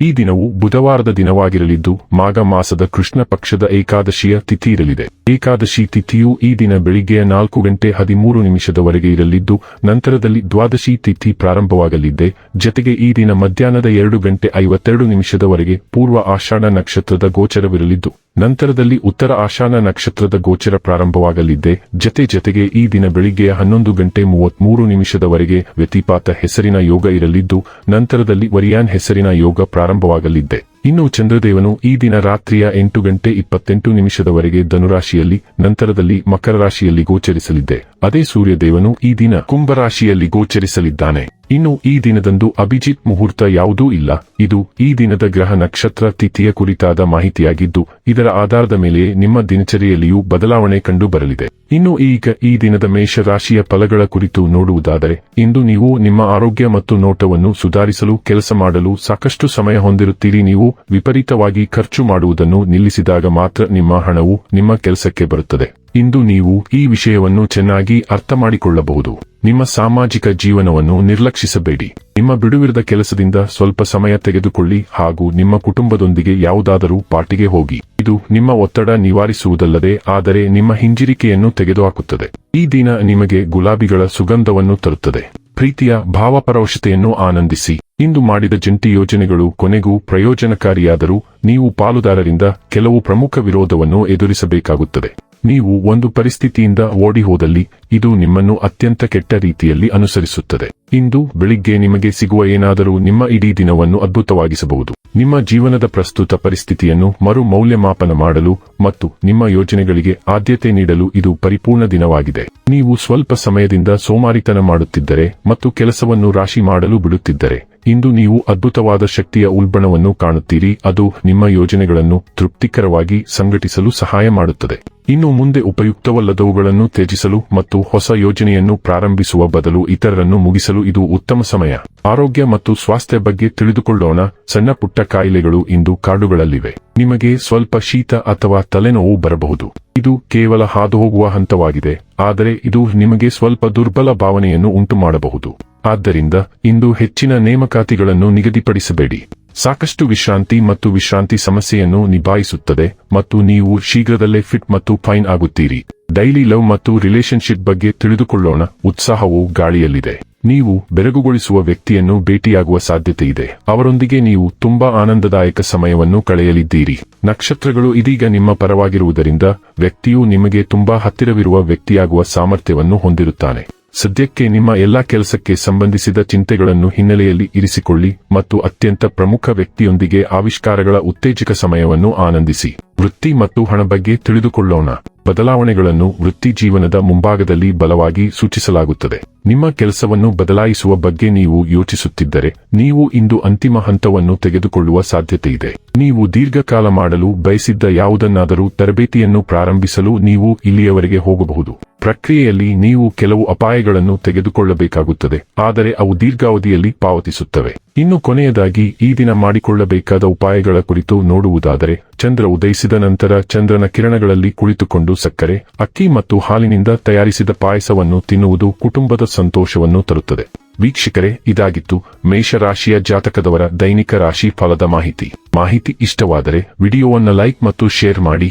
ಈ ದಿನವು ಬುಧವಾರದ ದಿನವಾಗಿರಲಿದ್ದು, ಮಾಘ ಮಾಸದ ಕೃಷ್ಣ ಪಕ್ಷದ ಏಕಾದಶಿಯ ತಿಥಿ ಇರಲಿದೆ ಏಕಾದಶಿ ತಿಥಿಯು ಈ ದಿನ ಬೆಳಿಗ್ಗೆಯ ನಾಲ್ಕು ಗಂಟೆ ಹದಿಮೂರು ನಿಮಿಷದವರೆಗೆ ಇರಲಿದ್ದು, ನಂತರದಲ್ಲಿ ದ್ವಾದಶಿ ತಿಥಿ ಪ್ರಾರಂಭವಾಗಲಿದೆ ಜತೆಗೆ ಈ ದಿನ ಮಧ್ಯಾಹ್ನದ ಎರಡು ಗಂಟೆ ಐವತ್ತೆರಡು ನಿಮಿಷದವರೆಗೆ ಪೂರ್ವ ಆಷಾಢ ನಕ್ಷತ್ರದ ಗೋಚರವಿರಲಿದ್ದು. ನಂತರದಲ್ಲಿ ಉತ್ತರ ಆಶಾನ ನಕ್ಷತ್ರದ ಗೋಚರ ಪ್ರಾರಂಭವಾಗಲಿದೆ. ಜತೆ ಜತೆಗೆ ಈ ದಿನ ಬೆಳಿಗ್ಗೆಯ ಹನ್ನೊಂದು ಗಂಟೆ ಮೂವತ್ಮೂರು ನಿಮಿಷದವರೆಗೆ ವ್ಯತಿಪಾತ ಹೆಸರಿನ ಯೋಗ ಇರಲಿದ್ದು, ನಂತರದಲ್ಲಿ ವರಿಯಾನ್ ಹೆಸರಿನ ಯೋಗ ಪ್ರಾರಂಭವಾಗಲಿದ್ದೆ ಇನ್ನು ಚಂದ್ರದೇವನು ಈ ದಿನ ರಾತ್ರಿಯ ಎಂಟು ಗಂಟೆ ಇಪ್ಪತ್ತೆಂಟು ನಿಮಿಷದವರೆಗೆ ಧನುರಾಶಿಯಲ್ಲಿ, ನಂತರದಲ್ಲಿ ಮಕರ ರಾಶಿಯಲ್ಲಿ ಗೋಚರಿಸಲಿದೆ. ಅದೇ ಸೂರ್ಯದೇವನು ಈ ದಿನ ಕುಂಭರಾಶಿಯಲ್ಲಿ ಗೋಚರಿಸಲಿದ್ದಾನೆ. ಇನ್ನು ಈ ದಿನದಂದು ಅಭಿಜಿತ್ ಮುಹೂರ್ತ ಯಾವುದೂ ಇಲ್ಲ. ಇದು ಈ ದಿನದ ಗ್ರಹ ನಕ್ಷತ್ರ ತಿಥಿಯ ಕುರಿತಾದ ಮಾಹಿತಿಯಾಗಿದ್ದು, ಇದರ ಆಧಾರದ ಮೇಲೆ ನಿಮ್ಮ ದಿನಚರಿಯಲ್ಲಿಯೂ ಬದಲಾವಣೆ ಕಂಡು ಬರಲಿದೆ ಇನ್ನು ಈಗ ಈ ದಿನದ ಮೇಷ ರಾಶಿಯ ಫಲಗಳ ಕುರಿತು ನೋಡುವುದಾದರೆ, ಇಂದು ನೀವು ನಿಮ್ಮ ಆರೋಗ್ಯ ಮತ್ತು ನೋಟವನ್ನು ಸುಧಾರಿಸಲು ಕೆಲಸ ಮಾಡಲು ಸಾಕಷ್ಟು ಸಮಯ ಹೊಂದಿರುತ್ತೀರಿ. ನೀವು ವಿಪರೀತವಾಗಿ ಖರ್ಚು ಮಾಡುವುದನ್ನು ನಿಲ್ಲಿಸಿದಾಗ ಮಾತ್ರ ನಿಮ್ಮ ಹಣವು ನಿಮ್ಮ ಕೆಲಸಕ್ಕೆ ಬರುತ್ತದೆ. ಇಂದು ನೀವು ಈ ವಿಷಯವನ್ನು ಚೆನ್ನಾಗಿ ಅರ್ಥ ಮಾಡಿಕೊಳ್ಳಬಹುದು ನಿಮ್ಮ ಸಾಮಾಜಿಕ ಜೀವನವನ್ನು ನಿರ್ಲಕ್ಷಿಸಬೇಡಿ. ನಿಮ್ಮ ಬಿಡುವಿರದ ಕೆಲಸದಿಂದ ಸ್ವಲ್ಪ ಸಮಯ ತೆಗೆದುಕೊಳ್ಳಿ ಹಾಗೂ ನಿಮ್ಮ ಕುಟುಂಬದೊಂದಿಗೆ ಯಾವುದಾದರೂ ಪಾರ್ಟಿಗೆ ಹೋಗಿ. ಇದು ನಿಮ್ಮ ಒತ್ತಡ ನಿವಾರಿಸುವುದಲ್ಲದೆ ಆದರೆ ನಿಮ್ಮ ಹಿಂಜರಿಕೆಯನ್ನು ತೆಗೆದುಹಾಕುತ್ತದೆ. ಈ ದಿನ ನಿಮಗೆ ಗುಲಾಬಿಗಳ ಸುಗಂಧವನ್ನು ತರುತ್ತದೆ. ಪ್ರೀತಿಯ ಭಾವಪರವಶತೆಯನ್ನು ಆನಂದಿಸಿ. ಇಂದು ಮಾಡಿದ ಜಂಟಿ ಯೋಜನೆಗಳು ಕೊನೆಗೂ ಪ್ರಯೋಜನಕಾರಿಯಾದರೂ ನೀವು ಪಾಲುದಾರರಿಂದ ಕೆಲವು ಪ್ರಮುಖ ವಿರೋಧವನ್ನು ಎದುರಿಸಬೇಕಾಗುತ್ತದೆ. ನೀವು ಒಂದು ಪರಿಸ್ಥಿತಿಯಿಂದ ಓಡಿ ಹೋದಲ್ಲಿ ಇದು ನಿಮ್ಮನ್ನು ಅತ್ಯಂತ ಕೆಟ್ಟ ರೀತಿಯಲ್ಲಿ ಅನುಸರಿಸುತ್ತದೆ. ಇಂದು ಬೆಳಿಗ್ಗೆ ನಿಮಗೆ ಸಿಗುವ ಏನಾದರೂ ನಿಮ್ಮ ಇಡೀ ದಿನವನ್ನು ಅದ್ಭುತವಾಗಿಸಬಹುದು. ನಿಮ್ಮ ಜೀವನದ ಪ್ರಸ್ತುತ ಪರಿಸ್ಥಿತಿಯನ್ನು ಮರು ಮೌಲ್ಯಮಾಪನ ಮಾಡಲು ಮತ್ತು ನಿಮ್ಮ ಯೋಜನೆಗಳಿಗೆ ಆದ್ಯತೆ ನೀಡಲು ಇದು ಪರಿಪೂರ್ಣ ದಿನವಾಗಿದೆ. ನೀವು ಸ್ವಲ್ಪ ಸಮಯದಿಂದ ಸೋಮಾರಿತನ ಮಾಡುತ್ತಿದ್ದರೆ ಮತ್ತು ಕೆಲಸವನ್ನು ರಾಶಿ ಮಾಡಲು ಬಿಡುತ್ತಿದ್ದರೆ, ಇಂದು ನೀವು ಅದ್ಭುತವಾದ ಶಕ್ತಿಯ ಉಲ್ಬಣವನ್ನು ಕಾಣುತ್ತೀರಿ. ಅದು ನಿಮ್ಮ ಯೋಜನೆಗಳನ್ನು ತೃಪ್ತಿಕರವಾಗಿ ಸಂಘಟಿಸಲು ಸಹಾಯ ಮಾಡುತ್ತದೆ. ಇನ್ನು ಮುಂದೆ ಉಪಯುಕ್ತವಲ್ಲದವುಗಳನ್ನು ತ್ಯಜಿಸಲು ಮತ್ತು ಹೊಸ ಯೋಜನೆಯನ್ನು ಪ್ರಾರಂಭಿಸುವ ಬದಲು ಇತರರನ್ನು ಮುಗಿಸಲು ಇದು ಉತ್ತಮ ಸಮಯ. ಆರೋಗ್ಯ ಮತ್ತು ಸ್ವಾಸ್ಥ್ಯ ಬಗ್ಗೆ ತಿಳಿದುಕೊಳ್ಳೋಣ. ಸಣ್ಣ ಪುಟ್ಟ ಕಾಯಿಲೆಗಳು ಇಂದು ಕಾಡುಗಳಲ್ಲಿವೆ. ನಿಮಗೆ ಸ್ವಲ್ಪ ಶೀತ ಅಥವಾ ತಲೆನೋವು ಬರಬಹುದು. ಇದು ಕೇವಲ ಹಾದುಹೋಗುವ ಹಂತವಾಗಿದೆ. ಆದರೆ ಇದು ನಿಮಗೆ ಸ್ವಲ್ಪ ದುರ್ಬಲ ಭಾವನೆಯನ್ನು ಉಂಟು ಮಾಡಬಹುದು ಆದ್ದರಿಂದ ಇಂದು ಹೆಚ್ಚಿನ ನೇಮಕಾತಿಗಳನ್ನು ನಿಗದಿಪಡಿಸಬೇಡಿ. ಸಾಕಷ್ಟು ವಿಶ್ರಾಂತಿ ಮತ್ತು ವಿಶ್ರಾಂತಿ ಸಮಸ್ಯೆಯನ್ನು ನಿಭಾಯಿಸುತ್ತದೆ ಮತ್ತು ನೀವು ಶೀಘ್ರದಲ್ಲೇ ಫಿಟ್ ಮತ್ತು ಫೈನ್ ಆಗುತ್ತೀರಿ. ಡೈಲಿ ಲವ್ ಮತ್ತು ರಿಲೇಶನ್ಶಿಪ್ ಬಗ್ಗೆ ತಿಳಿದುಕೊಳ್ಳೋಣ. ಉತ್ಸಾಹವು ಗಾಳಿಯಲ್ಲಿದೆ. ನೀವು ಬೆರಗುಗೊಳಿಸುವ ವ್ಯಕ್ತಿಯನ್ನು ಭೇಟಿಯಾಗುವ ಸಾಧ್ಯತೆ ಇದೆ. ಅವರೊಂದಿಗೆ ನೀವು ತುಂಬಾ ಆನಂದದಾಯಕ ಸಮಯವನ್ನು ಕಳೆಯಲಿದ್ದೀರಿ. ನಕ್ಷತ್ರಗಳು ಇದೀಗ ನಿಮ್ಮ ಪರವಾಗಿರುವುದರಿಂದ ವ್ಯಕ್ತಿಯು ನಿಮಗೆ ತುಂಬಾ ಹತ್ತಿರವಿರುವ ವ್ಯಕ್ತಿಯಾಗುವ ಸಾಮರ್ಥ್ಯವನ್ನು ಹೊಂದಿರುತ್ತಾನೆ. ಸದ್ಯಕ್ಕೆ ನಿಮ್ಮ ಎಲ್ಲಾ ಕೆಲಸಕ್ಕೆ ಸಂಬಂಧಿಸಿದ ಚಿಂತೆಗಳನ್ನು ಹಿನ್ನೆಲೆಯಲ್ಲಿ ಇರಿಸಿಕೊಳ್ಳಿ ಮತ್ತು ಅತ್ಯಂತ ಪ್ರಮುಖ ವ್ಯಕ್ತಿಯೊಂದಿಗೆ ಆವಿಷ್ಕಾರಗಳ ಉತ್ತೇಜಕ ಸಮಯವನ್ನು ಆನಂದಿಸಿ. ವೃತ್ತಿ ಮತ್ತು ಹಣ ಬಗ್ಗೆ ತಿಳಿದುಕೊಳ್ಳೋಣ. ಬದಲಾವಣೆಗಳನ್ನು ವೃತ್ತಿ ಜೀವನದ ಮುಂಭಾಗದಲ್ಲಿ ಬಲವಾಗಿ ಸೂಚಿಸಲಾಗುತ್ತದೆ. ನಿಮ್ಮ ಕೆಲಸವನ್ನು ಬದಲಾಯಿಸುವ ಬಗ್ಗೆ ನೀವು ಯೋಚಿಸುತ್ತಿದ್ದರೆ, ನೀವು ಇಂದು ಅಂತಿಮ ಹಂತವನ್ನು ತೆಗೆದುಕೊಳ್ಳುವ ಸಾಧ್ಯತೆ ಇದೆ. ನೀವು ದೀರ್ಘಕಾಲ ಮಾಡಲು ಬಯಸಿದ್ದ ಯಾವುದನ್ನಾದರೂ ತರಬೇತಿಯನ್ನು ಪ್ರಾರಂಭಿಸಲು ನೀವು ಇಲ್ಲಿಯವರೆಗೆ ಹೋಗಬಹುದು. ಪ್ರಕ್ರಿಯೆಯಲ್ಲಿ ನೀವು ಕೆಲವು ಅಪಾಯಗಳನ್ನು ತೆಗೆದುಕೊಳ್ಳಬೇಕಾಗುತ್ತದೆ, ಆದರೆ ಅವು ದೀರ್ಘಾವಧಿಯಲ್ಲಿ ಪಾವತಿಸುತ್ತವೆ. ಇನ್ನು ಕೊನೆಯದಾಗಿ, ಈ ದಿನ ಮಾಡಿಕೊಳ್ಳಬೇಕಾದ ಉಪಾಯಗಳ ಕುರಿತು ನೋಡುವುದಾದರೆ, ಚಂದ್ರ ಉದಯಿಸಿದ ನಂತರ ಚಂದ್ರನ ಕಿರಣಗಳಲ್ಲಿ ಕುಳಿತುಕೊಂಡು ಸಕ್ಕರೆ, ಅಕ್ಕಿ ಮತ್ತು ಹಾಲಿನಿಂದ ತಯಾರಿಸಿದ ಪಾಯಸವನ್ನು ತಿನ್ನುವುದು ಕುಟುಂಬದ ಸಂತೋಷವನ್ನು ತರುತ್ತದೆ. ವೀಕ್ಷಕರೇ, ಇದಾಗಿತ್ತು ಮೇಷರಾಶಿಯ ಜಾತಕದವರ ದೈನಿಕ ರಾಶಿ ಫಲದ ಮಾಹಿತಿ. ಮಾಹಿತಿ ಇಷ್ಟವಾದರೆ, ವಿಡಿಯೋವನ್ನು ಲೈಕ್ ಮತ್ತು ಶೇರ್ ಮಾಡಿ.